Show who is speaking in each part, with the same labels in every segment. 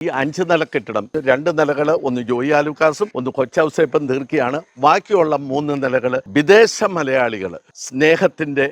Speaker 1: ഈ അഞ്ച് നില കെട്ടിടം രണ്ട് നിലകൾ ഒന്ന് ജോയി ആലുക്കാസും ഒന്ന് കൊച്ചൗസേപ്പും തീർക്കുകയാണ് ബാക്കിയുള്ള മൂന്ന് നിലകൾ വിദേശ മലയാളികൾ സ്നേഹത്തിന്റെ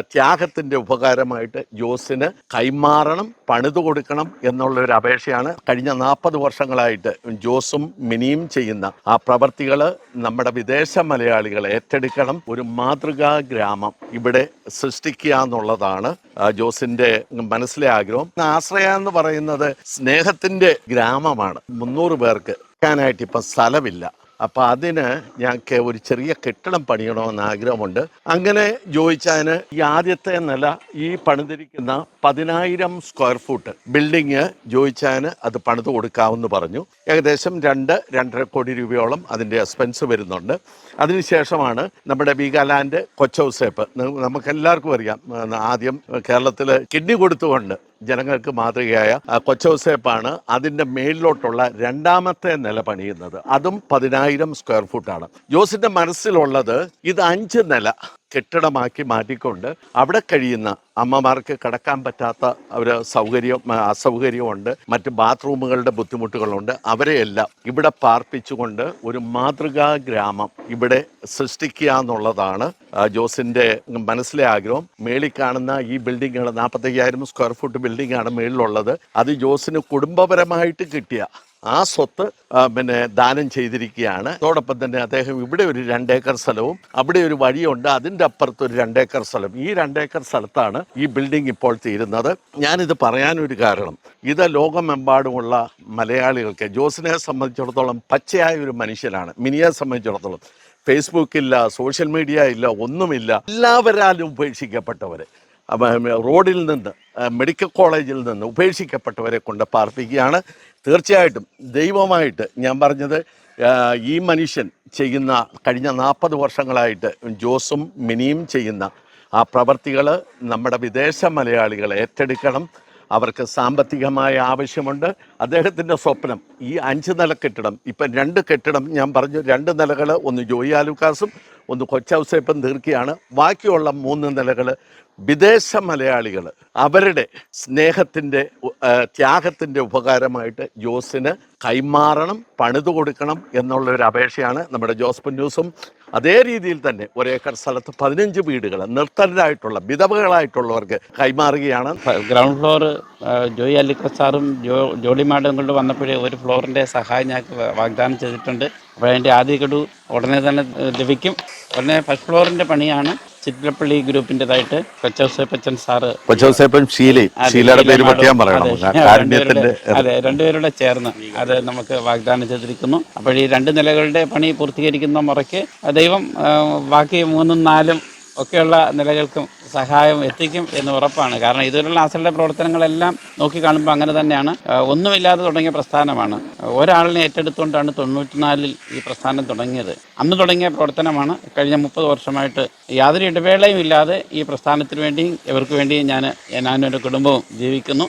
Speaker 1: ത്യാഗത്തിന്റെ ഉപകാരമായിട്ട് ജോസിന് കൈമാറണം പണിതു കൊടുക്കണം എന്നുള്ള ഒരു അപേക്ഷയാണ് കഴിഞ്ഞ നാൽപ്പത് വർഷങ്ങളായിട്ട് ജോസും മിനിയും ചെയ്യുന്ന ആ പ്രവർത്തികൾ നമ്മുടെ വിദേശ മലയാളികൾ ഏറ്റെടുക്കണം. ഒരു മാതൃകാ ഗ്രാമം ഇവിടെ സൃഷ്ടിക്കുക എന്നുള്ളതാണ് ജോസിന്റെ മനസ്സിലെ ആഗ്രഹം. ആശ്രയ എന്ന് പറയുന്നത് സ്നേഹത്തിന്റെ ഗ്രാമമാണ്. മുന്നൂറ് പേർക്ക് ായിട്ട് ഇപ്പൊ സ്ഥലമില്ല. അപ്പൊ അതിന് ഞങ്ങൾക്ക് ഒരു ചെറിയ കെട്ടിടം പണിയണമെന്ന് ആഗ്രഹമുണ്ട്. അങ്ങനെ ജോയിച്ചാന് ഈ ആദ്യത്തെ നില ഈ പണിതിരിക്കുന്ന പതിനായിരം സ്ക്വയർ ഫൂട്ട് ബിൽഡിങ് ജോയിച്ചാന് അത് പണിത് കൊടുക്കാമെന്ന് പറഞ്ഞു. ഏകദേശം രണ്ട് രണ്ടര കോടി രൂപയോളം അതിന്റെ എക്സ്പെൻസ് വരുന്നുണ്ട്. അതിനുശേഷമാണ് നമ്മുടെ വീഗാലാൻഡ് കൊച്ചൗസേപ്പ്. നമുക്ക് എല്ലാവർക്കും അറിയാം ആദ്യം കേരളത്തിൽ കിഡ്നി കൊടുത്തുകൊണ്ട് ജനങ്ങൾക്ക് മാതൃകയായ കൊച്ചൗസേപ്പാണ് അതിന്റെ മേളിലോട്ടുള്ള രണ്ടാമത്തെ നില പണിയുന്നത്. അതും പതിനായിരം സ്ക്വയർ ഫൂട്ടാണ്. ജോസിന്റെ മനസ്സിലുള്ളത് ഇത് അഞ്ച് നില. കെട്ടിടമാക്കി മാറ്റിക്കൊണ്ട് അവിടെ കഴിയുന്ന അമ്മമാർക്ക് കിടക്കാൻ പറ്റാത്ത ഒരു സൗകര്യം അസൗകര്യമുണ്ട് മറ്റ് ബാത്റൂമുകളുടെ ബുദ്ധിമുട്ടുകളുണ്ട്. അവരെയെല്ലാം ഇവിടെ പാർപ്പിച്ചുകൊണ്ട് ഒരു മാതൃകാ ഗ്രാമം ഇവിടെ സൃഷ്ടിക്കുക എന്നുള്ളതാണ് ജോസിന്റെ മനസ്സിലെ ആഗ്രഹം. മേളിൽ കാണുന്ന ഈ ബിൽഡിങ്ങുകൾ നാൽപ്പത്തയ്യായിരം സ്ക്വയർ ഫുട്ട് ബിൽഡിംഗ് ആണ് മേളിലുള്ളത്. അത് ജോസിന് കുടുംബപരമായിട്ട് കിട്ടിയ ആ സ്വത്ത് പിന്നെ ദാനം ചെയ്തിരിക്കുകയാണ്. അതോടൊപ്പം തന്നെ അദ്ദേഹം ഇവിടെ ഒരു രണ്ടേക്കർ സ്ഥലവും അവിടെ ഒരു വഴിയുണ്ട്. അതിന്റെ അപ്പുറത്ത് ഒരു രണ്ടേക്കർ സ്ഥലം. ഈ രണ്ടേക്കർ സ്ഥലത്താണ് ഈ ബിൽഡിംഗ് ഇപ്പോൾ തീരുന്നത്. ഞാനിത് പറയാനൊരു കാരണം. ഇത് ലോകമെമ്പാടുമുള്ള മലയാളികൾക്ക് ജോസിനെ സംബന്ധിച്ചിടത്തോളം പച്ചയായ ഒരു മനുഷ്യനാണ്. മിനിയെ സംബന്ധിച്ചിടത്തോളം. ഫേസ്ബുക്കില്ല സോഷ്യൽ മീഡിയ ഇല്ല ഒന്നുമില്ല. എല്ലാവരാലും ഉപേക്ഷിക്കപ്പെട്ടവർ റോഡിൽ നിന്ന് മെഡിക്കൽ കോളേജിൽ നിന്ന് ഉപേക്ഷിക്കപ്പെട്ടവരെ കൊണ്ട് പാർപ്പിക്കുകയാണ്. തീർച്ചയായിട്ടും ദൈവമായിട്ട് ഞാൻ പറഞ്ഞത് ഈ മനുഷ്യൻ ചെയ്യുന്ന കഴിഞ്ഞ നാൽപ്പത് വർഷങ്ങളായിട്ട് ജോസും മിനിയും ചെയ്യുന്ന ആ പ്രവർത്തികൾ നമ്മുടെ വിദേശ മലയാളികൾ ഏറ്റെടുക്കണം. അവർക്ക് സാമ്പത്തികമായ ആവശ്യമുണ്ട്. അദ്ദേഹത്തിന്റെ സ്വപ്നം ഈ അഞ്ച് നില കെട്ടിടം ഇപ്പം രണ്ട് കെട്ടിടം ഞാൻ പറഞ്ഞു രണ്ട് നിലകൾ ഒന്ന് ജോയി ആലുക്കാസും ഒന്ന് കൊച്ചൗസേപ്പൻ തീർക്കുകയാണ് ബാക്കിയുള്ള മൂന്ന് നിലകൾ വിദേശ മലയാളികൾ അവരുടെ സ്നേഹത്തിന്റെ ത്യാഗത്തിന്റെ ഉപകാരമായിട്ട് ജോസിന് കൈമാറണം പണിതു കൊടുക്കണം എന്നുള്ള ഒരു അപേക്ഷയാണ് നമ്മുടെ ജോസ് ന്യൂസും അതേ രീതിയിൽ തന്നെ ഒരേക്കർ സ്ഥലത്ത് പതിനഞ്ച് വീടുകൾ നിർത്തലായിട്ടുള്ള വിധവകളായിട്ടുള്ളവർക്ക് കൈമാറുകയാണ്.
Speaker 2: ഗ്രൗണ്ട് ഫ്ലോർ ജോയി അല്ലിക്ക സാറും ജോ മാഡം കൊണ്ട് വന്നപ്പോഴേ ഒരു ഫ്ലോറിന്റെ സഹായം ഞങ്ങൾക്ക് വാഗ്ദാനം ചെയ്തിട്ടുണ്ട്. അപ്പോൾ അതിന്റെ ആദ്യ ഗഡു ഉടനെ തന്നെ ലഭിക്കും. ഉടനെ ഫസ്റ്റ് ഫ്ലോറിന്റെ പണിയാണ് ചിറ്റിലപ്പള്ളി ഗ്രൂപ്പിന്റെതായിട്ട് കൊച്ചൗസേപ്പച്ചൻ സാറ്
Speaker 1: കൊച്ചൗസേപ്പൻ ഷീലയും
Speaker 2: അതെ,
Speaker 1: ഷീലയുടെ പേര് പ്രത്യേകം. പറയണം കാരുണ്യത്തിന്റെ
Speaker 2: അതെ. രണ്ടുപേരുടെ ചേർന്ന് അത് നമുക്ക് വാഗ്ദാനം ചെയ്തിരിക്കുന്നു. അപ്പോൾ ഈ രണ്ട് നിലകളുടെ പണി പൂർത്തീകരിക്കുന്ന മുറയ്ക്ക് ദൈവം ബാക്കി മൂന്നും നാലും ഒക്കെയുള്ള നിലകൾക്കും സഹായം എത്തിക്കും എന്ന് ഉറപ്പാണ്. കാരണം ഇതുവരെയുള്ള ആസലിന്റെ പ്രവർത്തനങ്ങളെല്ലാം നോക്കി കാണുമ്പോൾ അങ്ങനെ തന്നെയാണ്. ഒന്നുമില്ലാതെ തുടങ്ങിയ പ്രസ്ഥാനമാണ്. ഒരാളിനെ ഏറ്റെടുത്തുകൊണ്ടാണ് തൊണ്ണൂറ്റിനാലിൽ ഈ പ്രസ്ഥാനം തുടങ്ങിയത്. അന്ന് തുടങ്ങിയ പ്രവർത്തനമാണ്. കഴിഞ്ഞ മുപ്പത് വർഷമായിട്ട് യാതൊരു ഇടവേളയും ഇല്ലാതെ ഈ പ്രസ്ഥാനത്തിന് വേണ്ടിയും ഇവർക്ക് വേണ്ടിയും ഞാൻ ഞാനും എന്റെ കുടുംബവും ജീവിക്കുന്നു.